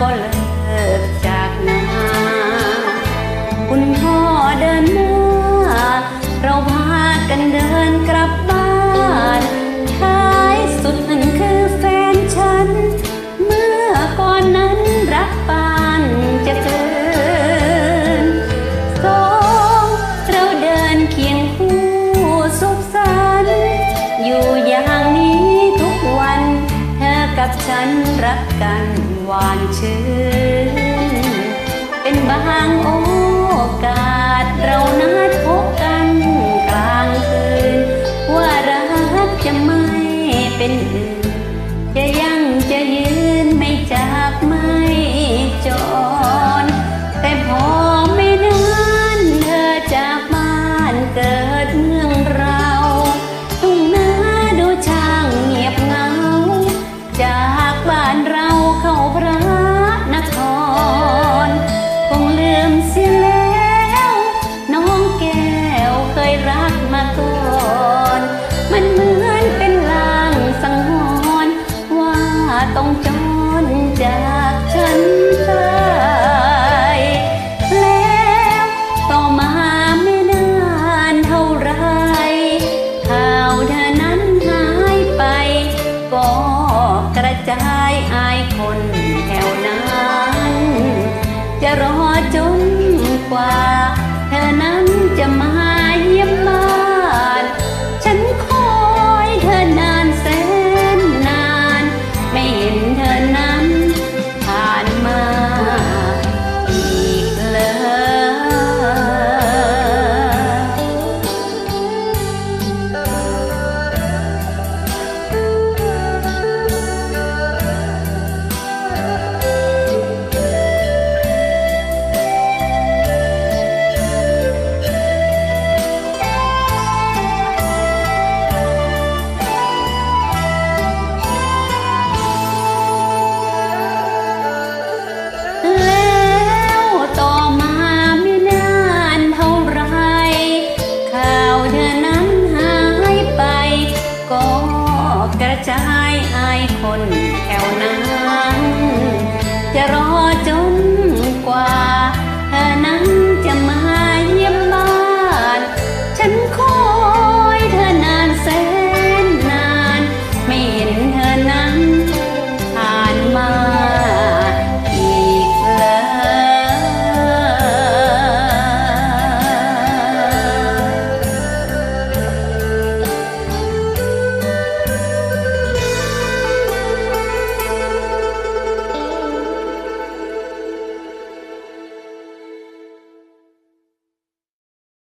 ก็เลิกจากนาคุณพ่อเดินหน้า เราพากันเดินกลับบ้านท้ายสุดนั่นคือแฟนฉัน เมื่อก่อนนั้นรักปานจะเกินสองเราเดินเคียงคู่ กับฉันรักกันหวานชื่น เป็นบางโอกาสเรานัด ต้องจนใจ